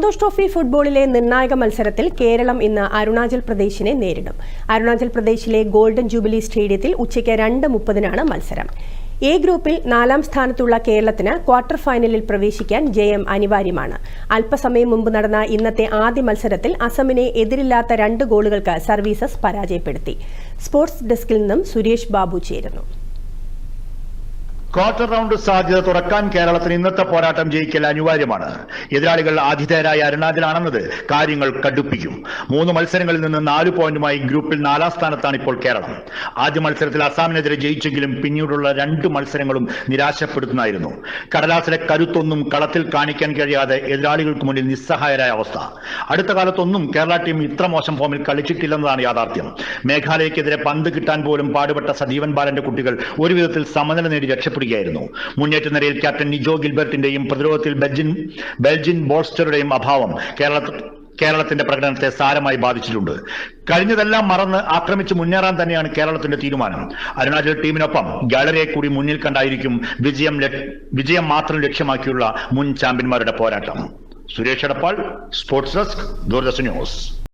Santhosh trophy ഫുട്ബോളിലെ നിർണായക മത്സരത്തിൽ കേരളം ഇന്ന് അരുണാചൽ പ്രദേശിനെ നേരിടും. അരുണാചൽ പ്രദേശിലെ ഗോൾഡൻ ജൂബിലി സ്റ്റേഡിയത്തിൽ ഉച്ചയ്ക്ക് രണ്ട് മുപ്പതിനാണ് മത്സരം. എ ഗ്രൂപ്പിൽ നാലാം സ്ഥാനത്തുള്ള കേരളത്തിന് ക്വാർട്ടർ ഫൈനലിൽ പ്രവേശിക്കാൻ ജയം അനിവാര്യമാണ്. അല്പസമയം മുമ്പ് നടന്ന ഇന്നത്തെ ആദ്യ മത്സരത്തിൽ അസമിനെ എതിരില്ലാത്ത രണ്ട് ഗോളുകൾക്ക് സർവീസസ് പരാജയപ്പെടുത്തി. സ്പോർട്സ് ഡെസ്കിൽ നിന്നും സുരേഷ് ബാബു ചേരുന്നു. ക്വാർട്ടർ റൗണ്ട് സാധ്യത തുറക്കാൻ കേരളത്തിന് ഇന്നത്തെ പോരാട്ടം ജയിക്കൽ അനിവാര്യമാണ്. എതിരാളികൾ ആതിഥേയരായ അരുണാചലാണെന്നത് കാര്യങ്ങൾ കടുപ്പിക്കും. മൂന്ന് മത്സരങ്ങളിൽ നിന്ന് നാല് പോയിന്റുമായി ഗ്രൂപ്പിൽ നാലാം സ്ഥാനത്താണ് ഇപ്പോൾ കേരളം. ആദ്യ മത്സരത്തിൽ അസാമിനെതിരെ ജയിച്ചെങ്കിലും പിന്നീടുള്ള രണ്ട് മത്സരങ്ങളും നിരാശപ്പെടുത്തുന്നതായിരുന്നു. കടലാസിലെ കരുത്തൊന്നും കളത്തിൽ കാണിക്കാൻ കഴിയാതെ എതിരാളികൾക്ക് മുന്നിൽ നിസ്സഹായരായ അവസ്ഥ. അടുത്ത കാലത്തൊന്നും കേരള ടീം ഇത്ര മോശം ഫോമിൽ കളിച്ചിട്ടില്ലെന്നതാണ് യാഥാർത്ഥ്യം. മേഘാലയക്കെതിരെ പന്ത് കിട്ടാൻ പോലും പാടുപെട്ട സജീവൻ ബാലന്റെ കുട്ടികൾ ഒരു വിധത്തിൽ സമനില നേടി രക്ഷപ്പെടുകയായിരുന്നു മുന്നേറ്റ നിരയിൽ ക്യാപ്റ്റൻ നിജോ ഗിൽബർട്ടിന്റെയും പ്രതിരോധത്തിൽ ബെൽജിൻ ബെൽജിൻ ബോൾസ്റ്ററുടെയും അഭാവം കേരള കേരളത്തിന്റെ പ്രകടനത്തെ സാരമായി ബാധിച്ചിട്ടുണ്ട്. കഴിഞ്ഞതെല്ലാം മറന്ന് ആക്രമിച്ച് മുന്നേറാൻ തന്നെയാണ് കേരളത്തിന്റെ തീരുമാനം. അരുണാചൽ ടീമിനൊപ്പം ഗാലറിയെ കൂടി മുന്നിൽ കണ്ടായിരിക്കും വിജയം വിജയം മാത്രം ലക്ഷ്യമാക്കിയുള്ള മുൻ ചാമ്പ്യന്മാരുടെ പോരാട്ടം. Suresh Edappal sports desk Doordarshan news.